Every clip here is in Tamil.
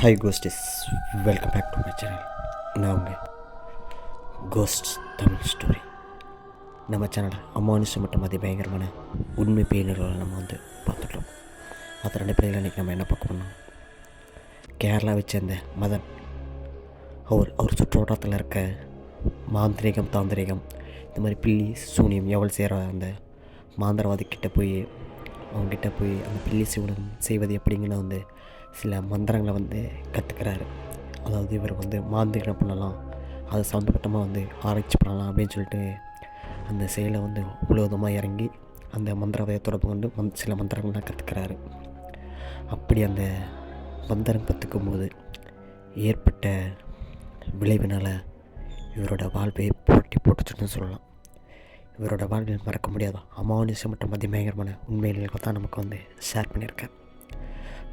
Hi ghosties welcome back to my channel நான் உங்கள் கோஸ்ட் தமிழ் ஸ்டோரி நம்ம சேனலில் அமானுஷம் மற்றும் அதி பயங்கரமான உண்மை பேரினர்களை நம்ம வந்து பார்த்துட்டோம். அது ரெண்டு பேரில் இன்றைக்கி நம்ம என்ன பார்க்க போனோம் கேரளாவை சேர்ந்த மதன். அவர் அவர் சுற்றுவட்டாரத்தில் இருக்க மாந்திரிகம் தாந்திரிகம் இந்த மாதிரி பில்லி சூனியம் எவ்வளோ செய்கிற அந்த மாந்திரவாதிக்கிட்ட போய் அவங்ககிட்ட போய் அந்த பில்லி சிவனம் செய்வது எப்படிங்கன்னு வந்து சில மந்திரங்களை வந்து கற்றுக்கிறாரு அதாவது இவர் வந்து மாந்திரம் பண்ணலாம் அது சம்மந்தப்பட்டமாக வந்து ஆராய்ச்சி பண்ணலாம் அப்படின்னு சொல்லிட்டு அந்த செயலை வந்து முழுவதுமாக இறங்கி அந்த மந்திரவையை தொடர்பு கொண்டு மந் சில மந்திரங்கள்லாம் கற்றுக்கிறாரு அப்படி அந்த மந்திரம் கற்றுக்கும் போது ஏற்பட்ட விளைவினால் இவரோட வாழ்வையை புரட்டி போட்டுச்சுன்னு சொல்லலாம். இவரோட வாழ்வில் மறக்க முடியாத அமானுஷம் மற்றும் அதிபயங்கரமான உண்மைகளை தான் நமக்கு வந்து ஷேர் பண்ணியிருக்கேன்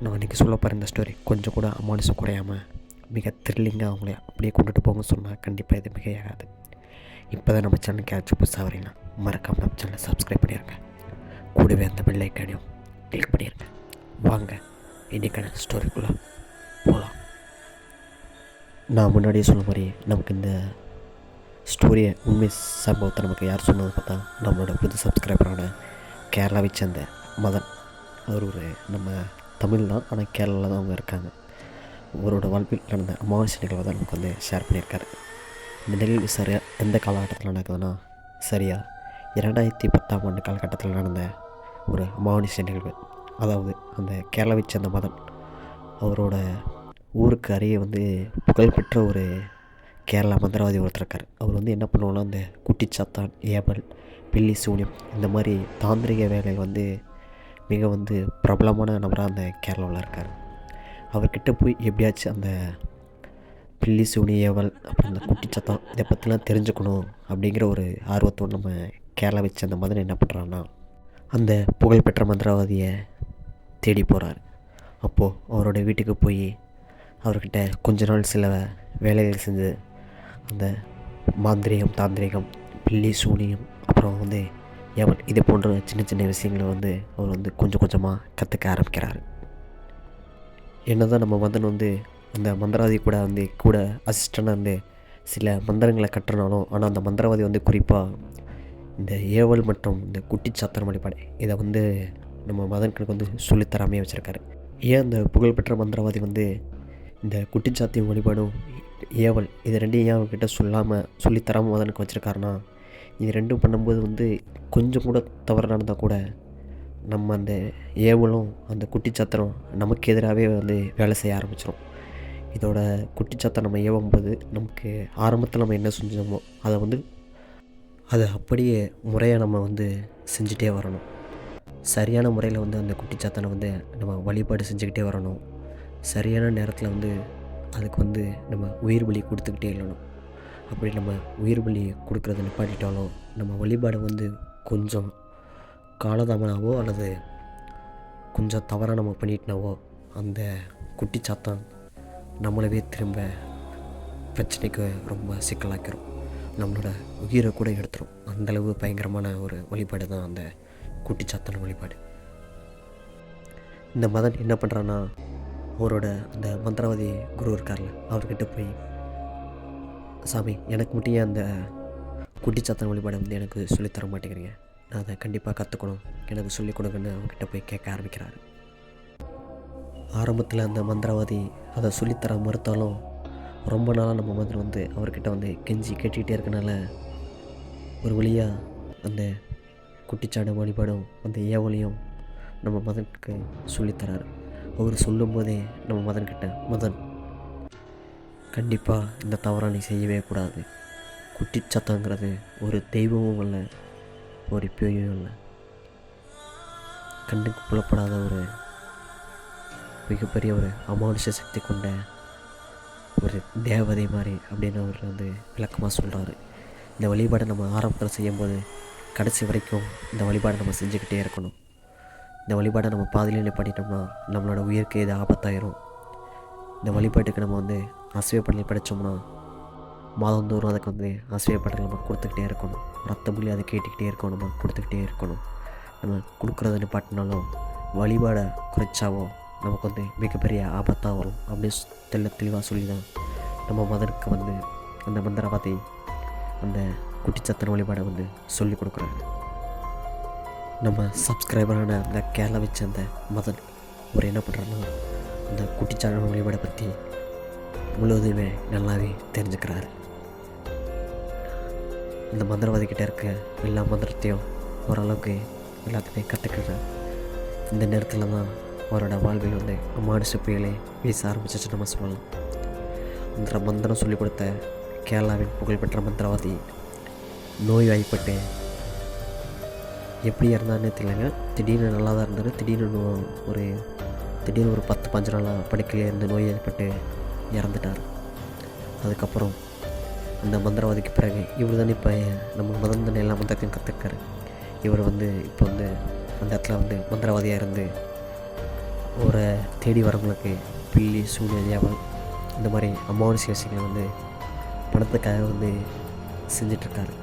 நான் இன்றைக்கி சொல்ல போகிற இந்த ஸ்டோரி கொஞ்சம் கூட அமானுஷம் குறையாமல் மிக த்ரில்லிங்காக அவங்கள அப்படியே கொண்டுட்டு போங்க சொன்னால் கண்டிப்பாக இது மிகையாகாது. இப்போ தான் நம்ம சேனல் கேட்ச் புதுசாக வரீங்கன்னா மறக்காமல் நம்ம சேனலை சப்ஸ்கிரைப் பண்ணிடுங்க கூடவே அந்த பெல் ஐக்கானையும் கிளிக் பண்ணிடுங்க வாங்க இன்றைக்கான ஸ்டோரிக்குள்ளே போகலாம் நான் முன்னாடியே சொன்ன மாதிரி நமக்கு இந்த ஸ்டோரியை உண்மை சம்பவத்தை நமக்கு யார் சொன்னது பார்த்தா நம்மளோட புது சப்ஸ்கிரைபரான கேரளாவை சேர்ந்த மதன். அவர் ஒரு நம்ம தமிழ் தான் ஆனால் கேரளாவில் தான் அவங்க இருக்காங்க. அவரோட வாழ்வில் நடந்த அமாவாசை நிகழ்வை தான் நமக்கு வந்து ஷேர் பண்ணியிருக்காரு. இந்த நிகழ்வு சரியாக எந்த காலகட்டத்தில் நடக்குதுன்னா சரியாக இரண்டாயிரத்தி பத்தாம் ஆண்டு காலகட்டத்தில் நடந்த ஒரு அமாவாசை நிகழ்வு. அதாவது அந்த கேரளாவை சேர்ந்த மதன் அவரோட ஊருக்கு அருகே வந்து புகழ்பெற்ற ஒரு கேரளா மந்திரவாதி ஒருத்தர் இருக்கார். அவர் வந்து என்ன பண்ணுவோன்னா அந்த குட்டிச்சாத்தான் ஏபல் பில்லி சூனியம் இந்த மாதிரி தாந்திரிக வேலை வந்து மிக வந்து பிரபலமான நபராக அந்த கேரளாவில் இருக்கார். அவர்கிட்ட போய் எப்படியாச்சும் அந்த பில்லி சூனி அப்புறம் அந்த குட்டிச்சத்தம் இதை பற்றிலாம் தெரிஞ்சுக்கணும் அப்படிங்கிற ஒரு ஆர்வத்தோடு நம்ம கேரளா வச்சு அந்த மதன் என்ன பண்ணுறான்னா அந்த புகழ்பெற்ற மந்திரவாதியை தேடி போகிறார் அப்போது அவரோட வீட்டுக்கு போய் அவர்கிட்ட கொஞ்ச நாள் சில வேலைகள் செஞ்சு அந்த மாந்திரிகம் தாந்திரிகம் பில்லி சூனியம் அப்புறம் வந்து எவன் இது போன்ற சின்ன சின்ன விஷயங்களை வந்து அவர் வந்து கொஞ்சம் கொஞ்சமாக கற்றுக்க ஆரம்பிக்கிறார். என்ன தான் நம்ம மதன் வந்து அந்த மந்திரவாதி கூட வந்து கூட அசிஸ்டண்டாக வந்து சில மந்திரங்களை கட்டுறனாலும் ஆனால் அந்த மந்திரவாதி வந்து குறிப்பாக இந்த ஏவல் மற்றும் இந்த குட்டிச்சாத்திரம் வழிபாடு இதை வந்து நம்ம மதன்கனுக்கு வந்து சொல்லித்தராமையே வச்சுருக்காரு. ஏன் அந்த புகழ்பெற்ற மந்திரவாதி வந்து இந்த குட்டிச்சாத்தியம் வழிபாடும் ஏவல் இது ரெண்டையும் ஏன் அவர்கிட்ட சொல்லாமல் சொல்லித்தராமல் மதனுக்கு வச்சுருக்காருன்னா இது ரெண்டும் பண்ணும்போது வந்து கொஞ்சம் கூட தவறு நடந்தால் கூட நம்ம அந்த ஏவலும் அந்த குட்டிச்சாத்திரம் நமக்கு எதிராகவே வந்து வேலை செய்ய ஆரம்பிச்சிடும் இதோட குட்டிச்சாத்திரம் நம்ம ஏவும்போது நமக்கு ஆரம்பத்தில் நம்ம என்ன செஞ்சோமோ அதை வந்து அதை அப்படியே முறையாக நம்ம வந்து செஞ்சுட்டே வரணும். சரியான முறையில் வந்து அந்த குட்டிச்சாத்தனை வந்து நம்ம வழிபாடு செஞ்சுக்கிட்டே வரணும். சரியான நேரத்தில் வந்து அதுக்கு வந்து நம்ம உயிர் பலி கொடுத்துக்கிட்டே இல்லணும். அப்படி நம்ம உயிர் பலி கொடுக்குறத நிப்பாட்டிட்டாலோ நம்ம வழிபாடை வந்து கொஞ்சம் காலதாமனாவோ அல்லது கொஞ்சம் தவறாக நம்ம பண்ணிட்டினாவோ அந்த குட்டிச்சாத்தான் நம்மளவே திரும்ப பிரச்சனைக்கு ரொம்ப சிக்கலாக்கிறோம் நம்மளோட உயிரை கூட எடுத்துரும். அந்தளவு பயங்கரமான ஒரு வழிபாடு தான் அந்த குட்டிச்சாத்தன வழிபாடு. இந்த மதன் என்ன பண்ணுறான்னா அவரோட அந்த மந்திரவாதி குரு இருக்கார்ல அவர்கிட்ட போய் சாமி எனக்கு மட்டும் ஏன் அந்த குட்டிச்சாத்தன வழிபாடை வந்து எனக்கு சொல்லித்தர மாட்டேங்கிறீங்க? நான் அதை கண்டிப்பாக கற்றுக்கணும் எனக்கு சொல்லிக் கொடுங்கன்னு அவங்ககிட்ட போய் கேட்க ஆரம்பிக்கிறாரு. ஆரம்பத்தில் அந்த மந்திரவாதி அதை சொல்லித்தர மறுத்தாலும் ரொம்ப நாளாக நம்ம மந்திரம் வந்து அவர்கிட்ட வந்து கெஞ்சி கேட்டுக்கிட்டே இருக்கனால ஒரு வழியாக அந்த குட்டிச்சாடு வழிபாடும் அந்த ஏவலையும் நம்ம மதனுக்கு சொல்லித்தராரு அவர் சொல்லும்போதே நம்ம மதன்கிட்ட மதன் கண்டிப்பாக இந்த தவறை நீ செய்யவே கூடாது. குட்டிச்சத்தங்கிறது ஒரு தெய்வமும் இல்லை ஒரு பேயும் இல்லை கண்ணுக்கு புலப்படாத ஒரு மிகப்பெரிய ஒரு அமானுஷ சக்தி கொண்ட ஒரு தேவதை மாதிரி அப்படின்னு அவர் வந்து விளக்கமாக சொல்கிறாரு இந்த வழிபாடை நம்ம ஆரம்பத்தில் செய்யும்போது கடைசி வரைக்கும் இந்த வழிபாடை நம்ம செஞ்சுக்கிட்டே இருக்கணும். இந்த வழிபாடை நம்ம பாதியிலே பண்ணிட்டோம்னா நம்மளோட உயிருக்கு இது ஆபத்தாயிரும். இந்த வழிபாட்டுக்கு நம்ம வந்து அசைவப்படல் படித்தோம்னா மாதந்தோறும் அதுக்கு வந்து அசைவப்படல் நம்ம கொடுத்துக்கிட்டே இருக்கணும். ரத்த புள்ளி அதை கேட்டுக்கிட்டே இருக்கணும் நம்ம கொடுத்துக்கிட்டே இருக்கணும். நம்ம கொடுக்குறத நிப்பாட்டினாலும் வழிபாடை குறைச்சாவோ நமக்கு வந்து மிகப்பெரிய ஆபத்தாக வரும். அப்படின்னு தெள்ள தெளிவாக சொல்லி தான் நம்ம மதனுக்கு வந்து அந்த மந்திரவாதி அந்த குட்டிச்சத்தன வழிபாடை வந்து சொல்லி கொடுக்குறாங்க நம்ம சப்ஸ்கிரைபரான அந்த கேரளா வச்ச அந்த மதன் ஒரு என்ன பண்ணுறாருன்னா அந்த குட்டிச்சாத்தன வழிபாடை பற்றி முழுவதுமே நல்லாவே தெரிஞ்சுக்கிறாரு. இந்த மந்திரவாதிக்கிட்ட இருக்க எல்லா மந்திரத்தையும் ஓரளவுக்கு எல்லாத்தையுமே கற்றுக்கிறார் இந்த நேரத்தில் தான் அவரோட வாழ்வில் வந்து அமானுஷ புயலை வீச ஆரம்பிச்சிச்சு நம்ம சொல்லலாம். இந்த மந்திரம் சொல்லிக் கொடுத்த கேரளாவின் புகழ்பெற்ற மந்திரவாதி நோய் வாய்ப்பட்டு எப்படி இருந்தான்னு தெரியலங்க. திடீர்னு நல்லா தான் இருந்தார். திடீர்னு ஒரு திடீர்னு ஒரு பத்து பஞ்சு நாளாக படுக்கையில் இருந்து நோய் ஏற்பட்டு இறந்துட்டார். அதுக்கப்புறம் அந்த மந்திரவாதிக்கு பிறகு இவர் தானே இப்போ நம்ம முதல் தானே எல்லா மந்திரத்தையும் கற்றுக்காரு இவர் வந்து இப்போ வந்து அந்த இடத்துல வந்து மந்திரவாதியாக இருந்து ஒரு தேடி வரவங்களுக்கு பில்லி சூழ்நிலையாவல் இந்த மாதிரி அமானுஷ விஷயங்களை வந்து பணத்துக்காக வந்து செஞ்சிட்ருக்காரு.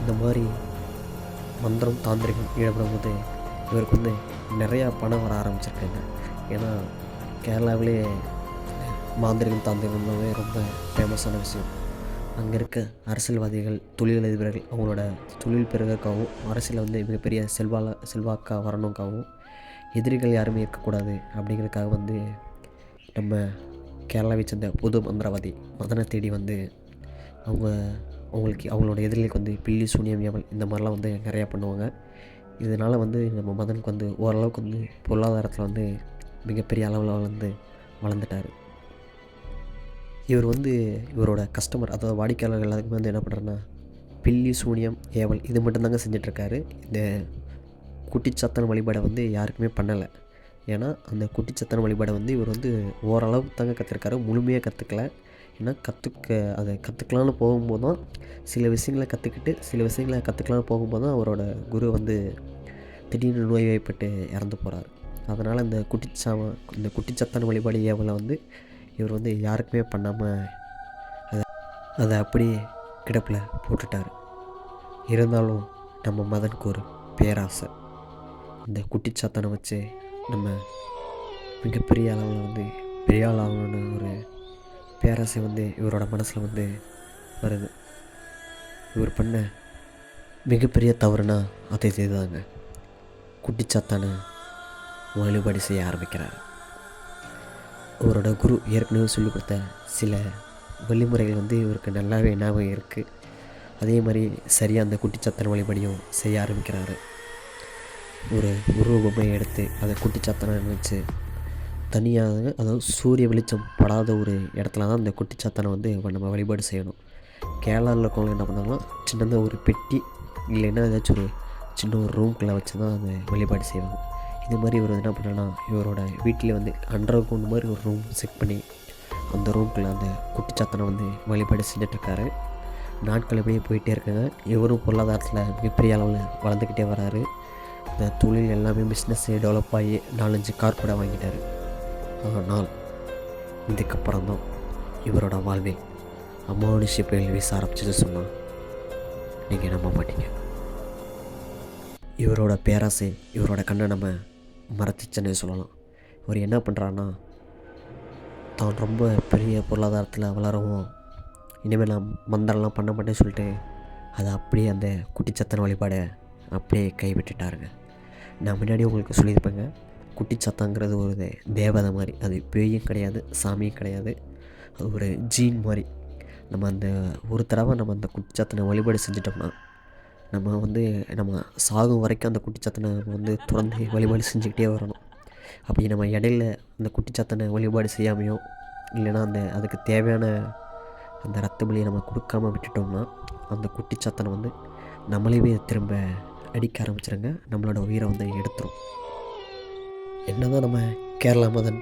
இந்த மாதிரி மந்திரம் தாந்திரிகம் ஈடுபடும் போது இவருக்கு வந்து நிறையா பணம் வர ஆரம்பிச்சிருக்காங்க. ஏன்னா கேரளாவிலே மாந்திரிகம் தாந்திரிகம்னாவே ரொம்ப ஃபேமஸான விஷயம். அங்கே இருக்க அரசியல்வாதிகள் தொழிலதிபர்கள் அவங்களோட தொழில் பெருகக்காகவும் அரசியலில் வந்து மிகப்பெரிய செல்வால செல்வாக்காக வரணுக்காகவும் எதிரிகள் யாருமே இருக்கக்கூடாது அப்படிங்கிறதுக்காக வந்து நம்ம கேரளாவை சேர்ந்த புது மந்திரவாதி மதனை தேடி வந்து அவங்க அவங்களுக்கு அவங்களோட எதிரிகளுக்கு வந்து பில்லி சூனியம் ஏவல் இந்த மாதிரிலாம் வந்து நிறையா பண்ணுவாங்க. இதனால் வந்து நம்ம மதனுக்கு வந்து ஓரளவுக்கு வந்து பொருளாதாரத்தில் வந்து மிகப்பெரிய அளவில் வளர்ந்து வளர்ந்துட்டார். இவர் வந்து இவரோட கஸ்டமர் அதாவது வாடிக்கையாளர்கள் எல்லாத்துக்குமே வந்து என்ன பண்ணுறாருன்னா பில்லி சூனியம் ஏவல் இது மட்டும்தாங்க செஞ்சிட்ருக்காரு. இந்த குட்டிச்சத்தன வழிபாடை வந்து யாருக்குமே பண்ணலை. ஏன்னா அந்த குட்டிச்சத்தன வழிபாடை வந்து இவர் வந்து ஓரளவுக்கு தாங்க கற்றுருக்காரு முழுமையாக கற்றுக்கல ஏன்னா கற்றுக்க அதை கற்றுக்கலான்னு போகும்போது தான் சில விஷயங்களை கற்றுக்கிட்டு சில விஷயங்களை கற்றுக்கலான்னு போகும்போது தான் அவரோட குரு வந்து திடீர்னு நோய் வாய்ப்பட்டு இறந்து போகிறார் அதனால் இந்த குட்டிச்சாம இந்த குட்டிச்சத்தான வழிபாடு ஏவலை வந்து இவர் வந்து யாருக்குமே பண்ணாமல் அதை அதை அப்படியே கிடப்பில் போட்டுட்டார். இருந்தாலும் நம்ம மதனுக்கு ஒரு பேராசை. இந்த குட்டிச்சாத்தனை வச்சு நம்ம மிகப்பெரிய அளவில் வந்து பெரிய ஆளாகணும்னு ஒரு பேராசை வந்து இவரோட மனசில் வந்து வருது. இவர் பண்ண மிகப்பெரிய தவறுனா அதை செய்தாங்க. குட்டிச்சாத்தானை வழிபாடு செய்ய ஆரம்பிக்கிறார். அவரோட குரு ஏற்கனவே சொல்லிக் கொடுத்த சில வழிமுறைகள் வந்து இவருக்கு நல்லாவே ஞாபகம் இருக்குது அதே மாதிரி சரியாக அந்த குட்டிச்சாத்தன் வழிபடியும் செய்ய ஆரம்பிக்கிறாரு. ஒரு உருவ பொம்மையை எடுத்து அதை குட்டிச்சாத்தனை வச்சு தனியாக அதாவது சூரிய வெளிச்சம் படாத ஒரு இடத்துல தான் அந்த குட்டிச்சாத்தனை வந்து நம்ம வழிபாடு செய்யணும். கேரளாவில் இருக்கவங்க என்ன பண்ணாங்கன்னா சின்னதாக ஒரு பெட்டி இல்லைன்னா ஏதாச்சும் ஒரு சின்ன ஒரு ரூம்குள்ளே வச்சு தான் அந்த வழிபாடு செய்வாங்க. இது மாதிரி இவர் என்ன பண்ணலாம் இவரோட வீட்டில் வந்து அண்டர் கிரவுண்ட் மாதிரி ஒரு ரூம் செக் பண்ணி அந்த ரூம்குள்ளே அந்த குட்டிச்சாத்தனை வந்து வழிபாடு செஞ்சிட்ருக்காரு. நாட்கள் அப்படியே போயிட்டே இருக்காங்க. இவரும் பொருளாதாரத்தில் மிகப்பெரிய அளவில் வளர்ந்துக்கிட்டே வராரு. இந்த தொழில் எல்லாமே பிஸ்னஸ் டெவலப் ஆகி நாலஞ்சு கார் கூட வாங்கிட்டார். ஆனால் இதுக்கப்புறம் தான் இவரோட வாழ்வை அமானுஷ புயல் வீச ஆரம்பிச்சது சொன்னால் நீங்கள் நம்ப மாட்டீங்க. இவரோட பேராசை இவரோட கண்ணை நம்ம மறைச்சிச்சனே சொல்லலாம். இவர் என்ன பண்ணுறாருன்னா தான் ரொம்ப பெரிய பொருளாதாரத்தில் வளரவும் இனிமேல் நான் மந்திரம்லாம் பண்ண மாட்டேன்னு சொல்லிட்டு அதை அப்படியே அந்த குட்டிச்சத்தன வழிபாடை அப்படியே கைவிட்டுட்டாருங்க. நான் முன்னாடி உங்களுக்கு சொல்லியிருப்பேங்க குட்டிச்சத்தங்கிறது ஒரு தேவதை மாதிரி. அது பேயும் கிடையாது சாமியும் கிடையாது. அது ஒரு ஜீன் மாதிரி. நம்ம அந்த ஒரு தடவை நம்ம அந்த குட்டிச்சத்தனை வழிபாடு செஞ்சிட்டோம்னா நம்ம வந்து நம்ம சாகும் வரைக்கும் அந்த குட்டிச்சத்தனை நம்ம வந்து தொடர்ந்து வழிபாடு செஞ்சுக்கிட்டே வரணும். அப்படி நம்ம இடையில அந்த குட்டிச்சத்தனை வழிபாடு செய்யாமையோ இல்லைன்னா அந்த அதுக்கு தேவையான அந்த ரத்த பலியை நம்ம கொடுக்காம விட்டுட்டோம்னா அந்த குட்டிச்சத்தனை வந்து நம்மளையே திரும்ப அடிக்க ஆரம்பிச்சிருங்க. நம்மளோட உயிரை வந்து எடுத்துரும். என்னதான் நம்ம கேரளா மதன்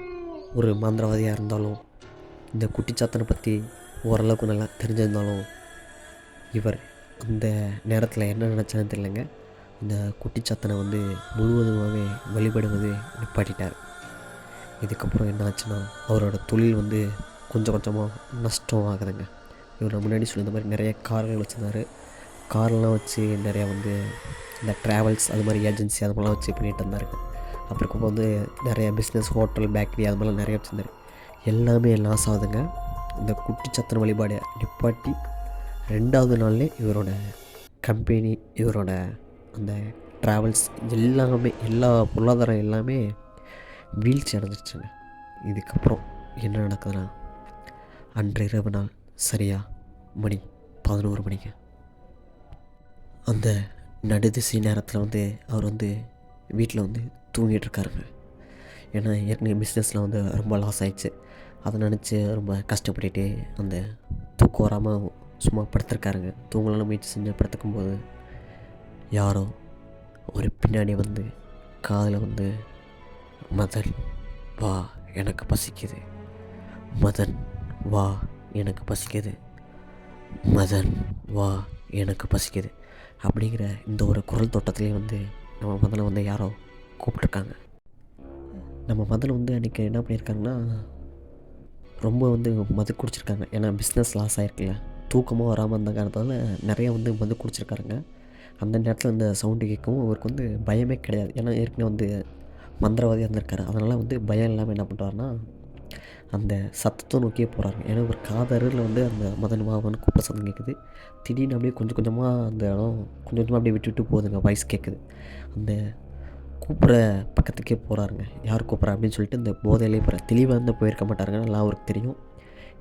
ஒரு மந்திரவாதியாக இருந்தாலும் இந்த குட்டிச்சாத்தனை பற்றி ஓரளவுக்கு நல்லா தெரிஞ்சிருந்தாலும் இவர் அந்த நேரத்தில் என்ன நினச்சான்னு தெரியலங்க. இந்த குட்டிச்சாத்தனை வந்து முழுவதுமாகவே வழிபடுவது நிப்பாட்டிட்டார். இதுக்கப்புறம் என்ன ஆச்சுன்னா அவரோட தொழில் வந்து கொஞ்சம் கொஞ்சமாக நஷ்டம் ஆகுதுங்க. இவர் முன்னாடி சொல்லியிருந்த மாதிரி நிறைய கார்கள் வச்சுருந்தாரு. கார்லாம் வச்சு நிறையா வந்து இந்த ட்ராவல்ஸ் அது மாதிரி ஏஜென்சி அது மாதிரிலாம் வச்சு பண்ணிகிட்டு இருந்தாருங்க. அப்புறம் வந்து நிறையா பிஸ்னஸ் ஹோட்டல் பேக்கரி அது மாதிரிலாம் நிறைய வச்சுருந்தாரு. எல்லாமே லாஸ் ஆகுதுங்க. இந்த குட்டிச்சத்தன வழிபாடை நிப்பாட்டி ரெண்டாவது நாள்லேயே இவரோட கம்பெனி இவரோட அந்த ட்ராவல்ஸ் எல்லாமே எல்லா பொருளாதாரம் எல்லாமே வீழ்ச்சி அடைஞ்சிருச்சுங்க. இதுக்கப்புறம் என்ன நடக்குதுன்னா அன்று இரவு நாள் சரியா? மணி பதினோரு மணிக்கு. அந்த நடுதிசை நேரத்தில் வந்து அவர் வந்து வீட்டில் வந்து தூங்கிட்டு இருக்காருங்க ஏன்னா ஏற்கனவே பிஸ்னஸில் வந்து ரொம்ப லாஸ் ஆகிடுச்சு அதை நினச்சி ரொம்ப கஷ்டப்பட்டுட்டு அந்த தூக்கம் வராமல் சும்மா படுத்திருக்காருங்க. தூங்கலாம் முயற்சி செஞ்சு படுத்துக்கும் போது யாரோ ஒரு பின்னாடி வந்து காதில் வந்து மதன் வா எனக்கு பசிக்குது. மதன் வா எனக்கு பசிக்குது. மதன் வா எனக்கு பசிக்குது. அப்படிங்கிற இந்த ஒரு குரல் தோட்டத்திலே வந்து நம்ம மதனை வந்து யாரோ கூப்பிட்ருக்காங்க நம்ம மதன் வந்து அன்றைக்கி என்ன பண்ணியிருக்காங்கன்னா ரொம்ப வந்து மது குடிச்சிருக்காங்க. ஏன்னா பிஸ்னஸ் லாஸ் ஆகிருக்குல்ல தூக்கமாக வராமல் இருந்த காரணத்தால் நிறைய வந்து வந்து குடிச்சிருக்காருங்க. அந்த நேரத்தில் இந்த சவுண்டு கேட்கவும் அவருக்கு வந்து பயமே கிடையாது. ஏன்னா ஏற்கனவே வந்து மந்திரவாதியாக இருந்திருக்காரு. அதனால் வந்து பயம் இல்லாமல் என்ன பண்ணுறாருன்னா அந்த சத்தத்தை நோக்கியே போகிறாங்க ஏன்னா ஒரு காதரில் வந்து அந்த மதன் மாவன் கூப்பிட சத்தம் கேட்குது. திடீர்னு அப்படியே கொஞ்சம் கொஞ்சமாக அந்த இடம் கொஞ்சம் கொஞ்சமாக அப்படியே விட்டு விட்டு போகுதுங்க வாய்ஸ் கேட்குது. அந்த கூப்பிட்ற பக்கத்துக்கே போகிறாருங்க யார் கூப்பிட்றா அப்படின்னு சொல்லிட்டு இந்த போதையிலே போகிற தெளிவாக இருந்தால் போயிருக்க மாட்டாருங்க. நல்லா அவருக்கு தெரியும்.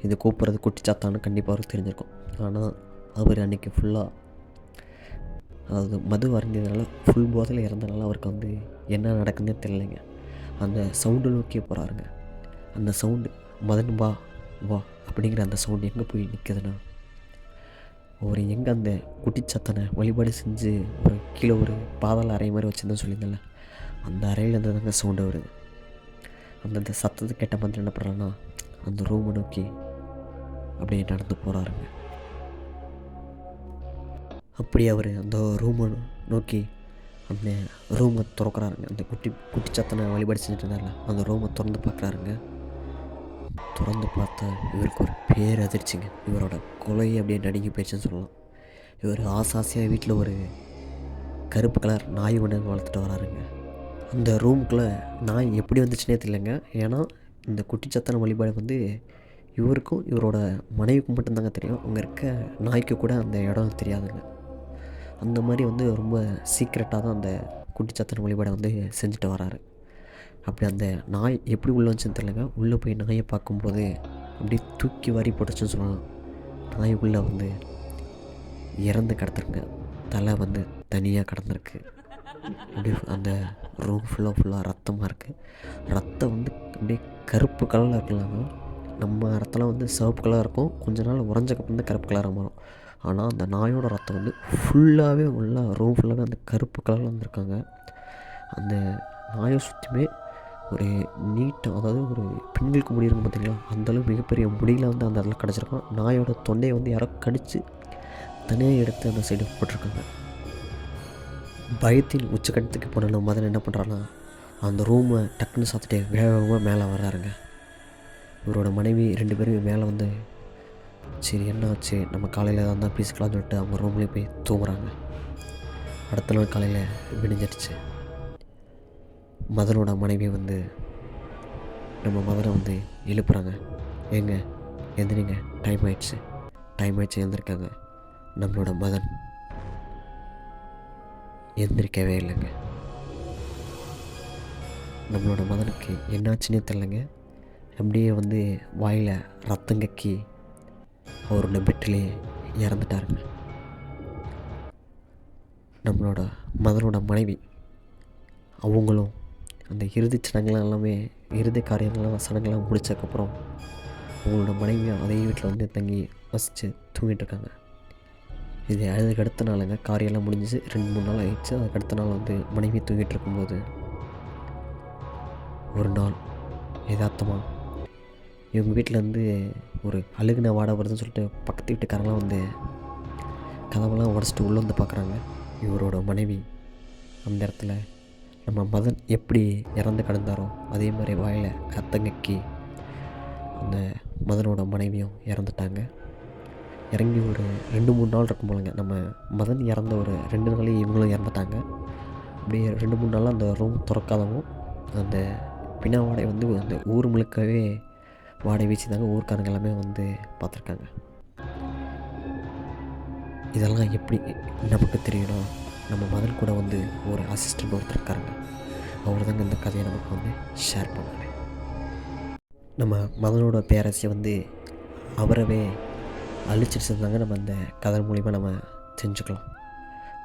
இது கூப்பிட்றது குட்டி சாத்தான்னு கண்டிப்பாக அவருக்கு தெரிஞ்சிருக்கும். ஆனால் அவர் அன்றைக்கி ஃபுல்லாக அதாவது மது அருந்தியதுனால ஃபுல் போதையில் இறந்தனால அவருக்கு வந்து என்ன நடக்குதுன்னே தெரியலைங்க. அந்த சவுண்டு நோக்கியே போகிறாருங்க அந்த சவுண்டு மதன் வா வா அப்படிங்கிற அந்த சவுண்டு எங்கே போய் நிற்குதுன்னா அவர் எங்கே அந்த குட்டிச்சத்தனை வழிபாடு செஞ்சு ஒரு கீழே ஒரு பாதாள அறை மாதிரி வச்சுருந்தோம் சொல்லியிருந்தேன்ல அந்த அறையிலேருந்து தாங்க சவுண்டு வருது அந்தந்த சத்தத்தை கேட்ட மாதிரி என்ன பண்ணுறாங்கன்னா அந்த ரூமை நோக்கி அப்படியே நடந்து போகிறாருங்க அப்படி அவர் அந்த ரூமை நோக்கி அந்த ரூமை திறக்கிறாருங்க. அந்த குட்டி குட்டி சத்தனை வழிபாடு செஞ்சுட்டு இருந்தார்ல அந்த ரூமை திறந்து பார்க்குறாருங்க. திறந்து பார்த்தா இவருக்கு ஒரு பேர் அதிர்ச்சிங்க. இவரோட கொலை அப்படியே நடுங்கி போயிடுச்சுன்னு சொல்லலாம். இவர் ஆசாசியாக வீட்டில் ஒரு கருப்பு கலர் நாய் ஒன்று வளர்த்துட்டு வராருங்க. அந்த ரூமுக்குள்ளே நாய் எப்படி வந்துச்சுனே தெரியலங்க. ஏன்னா இந்த குட்டி குட்டிச்சத்தன வழிபாடு வந்து இவருக்கும் இவரோட மனைவிக்கும் மட்டும்தாங்க தெரியும். அங்கே இருக்க நாய்க்கு கூட அந்த இடம் தெரியாதுங்க. அந்த மாதிரி வந்து ரொம்ப சீக்ரெட்டாக தான் அந்த குட்டிச்சாத்தன் வழிபாடை வந்து செஞ்சுட்டு வராரு. அப்படி அந்த நாய் எப்படி உள்ளே வந்துச்சுன்னு தெரியலங்க. உள்ளே போய் நாயை பார்க்கும்போது அப்படியே தூக்கி வாரி போட்டுச்சுன்னு சொல்லலாம். நாய் உள்ளே வந்து இறந்து கிடத்துருங்க தலை வந்து தனியாக கிடந்திருக்கு. அப்படியே அந்த ரூம் ஃபுல்லாக ஃபுல்லாக ரத்தமாக இருக்குது ரத்தம் வந்து அப்படியே கருப்பு கலரில் இருக்கலாங்க நம்ம ரத்தம்லாம் வந்து சிவப்பு கலராக இருக்கும். கொஞ்ச நாள் உறைஞ்சக்கப்புறம் வந்து கருப்பு கலராக மாறும். ஆனால் அந்த நாயோட ரத்தம் வந்து ஃபுல்லாகவே உள்ள ரூம் ஃபுல்லாகவே அந்த கருப்பு கலரில் வந்திருக்காங்க. அந்த நாயை சுற்றியுமே ஒரு நீட்டம் அதாவது ஒரு பெண்களுக்கு முடி இருக்கும் பார்த்தீங்களா அந்தளவு மிகப்பெரிய முடியில் வந்து அந்த இடத்துல கிடச்சிருக்கான் நாயோட தொண்டையை வந்து யாரோ கடித்து தனியாக எடுத்து அந்த சைடு போட்டிருக்காங்க. பயத்தின் உச்சக்கட்டத்துக்கு போன நம்ம மதன் என்ன பண்ணுறான்னா அந்த ரூமை டக்குன்னு சாத்திட்டு வேக வேகமாக மேலே வர்றாருங்க. இவரோட மனைவி ரெண்டு பேருமே மேலே வந்து சரி என்ன ஆச்சு? நம்ம காலையில் தான் தான் பேசிக்கலாம்னு சொல்லிட்டு அவங்க ரூம்லேயே போய் தூங்குறாங்க. அடுத்த நாள் காலையில் விடிஞ்சிடுச்சு மதனோட மனைவி வந்து நம்ம மதனை வந்து எழுப்புறாங்க. ஏங்க எந்திரிங்க. டைம் ஆயிடுச்சு. டைம் ஆயிடுச்சு எழுந்திருக்காங்க. நம்மளோட மதன் எந்திரிக்கவே இல்லைங்க. நம்மளோட மதனுக்கு என்னாச்சுன்னே தெரிலங்க அப்படியே வந்து வாயில் ரத்தம் கக்கி அவரோட பெட்டிலே இறந்துட்டாருங்க. நம்மளோட மதனோட மனைவி அவங்களும் அந்த இறுதி சடங்குலாம் எல்லாமே இறுதி காரியங்கள்லாம் சடங்கெல்லாம் முடிச்சதுக்கப்புறம் அவங்களோட மனைவியும் அதே வீட்டில் வந்து தங்கி வசித்து தூங்கிட்டுருக்காங்க. இது அதுக்கு அடுத்த நாளுங்க காரியெல்லாம் முடிஞ்சு ரெண்டு மூணு நாள் ஆயிடுச்சு. அதுக்கு அடுத்த நாள் வந்து மனைவி தூங்கிட்டு இருக்கும்போது ஒரு நாள் யதார்த்தமாக இவங்க வீட்டில் வந்து ஒரு அழுகுன வாடை வருதுன்னு சொல்லிட்டு பக்கத்து வீட்டுக்காரங்களாம் வந்து கதவெல்லாம் உடச்சிட்டு உள்ளே வந்து பார்க்குறாங்க. இவரோட மனைவி அந்த இடத்துல நம்ம மதன் எப்படி இறந்து கிடந்தாரோ அதே மாதிரி வாயில் கத்தங்கக்கி அந்த மதனோட மனைவியும் இறந்துட்டாங்க. இறங்கி ஒரு ரெண்டு மூணு நாள் இருக்கும் போலங்க. நம்ம மதன் இறந்த ஒரு ரெண்டு நாளையும் இவங்களும் இறந்துட்டாங்க. அப்படியே ரெண்டு மூணு நாளாக அந்த ரூம் திறக்காதவும் அந்த பினாவாடை வாடை வந்து அந்த ஊர் முழுக்கவே வாடகை வீச்சு தாங்க ஊர்க்காரங்க எல்லாமே வந்து பார்த்துருக்காங்க. இதெல்லாம் எப்படி நமக்கு தெரியணும் நம்ம மதன் கூட வந்து ஒரு அசிஸ்டண்ட் ஒருத்தர் இருக்காருங்க அவர் தாங்க இந்த கதையை நமக்கு வந்து ஷேர் பண்ணாங்க நம்ம மதனோட பேரரசியை வந்து அவரவே அழிச்சிட்டு இருந்தாங்க நம்ம அந்த கதை மூலிமா நம்ம தெரிஞ்சுக்கலாம்.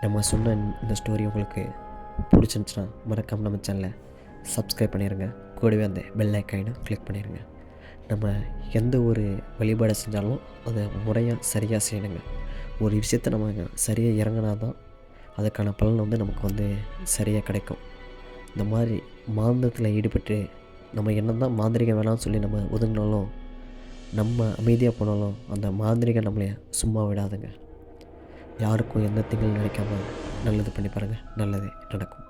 நம்ம சொன்ன இந்த ஸ்டோரி உங்களுக்கு பிடிச்சிருந்துச்சுன்னா மறக்காமல் நம்ம சேனலை சப்ஸ்கிரைப் பண்ணிடுங்க கூடவே அந்த பெல் ஐக்கானை கிளிக் பண்ணிடுங்க நம்ம எந்த ஒரு வழிபாடை செஞ்சாலும் அதை முறையாக சரியாக செய்யணுங்க. ஒரு விஷயத்தை நம்ம சரியாக இறங்கினா தான் அதுக்கான பலன் வந்து நமக்கு வந்து சரியாக கிடைக்கும். இந்த மாதிரி மாந்தத்தில் ஈடுபட்டு நம்ம என்ன தான் மாந்திரிகம் வேணாம்னு சொல்லி நம்ம ஒதுங்கினாலும் நம்ம அமைதியாக போனாலும் அந்த மாந்திரிகம் நம்மளை சும்மா விடாதுங்க. யாருக்கும் எந்த திங்கள் நினைக்காம நல்லது பண்ணி பாருங்கள் நல்லதே நடக்கும்.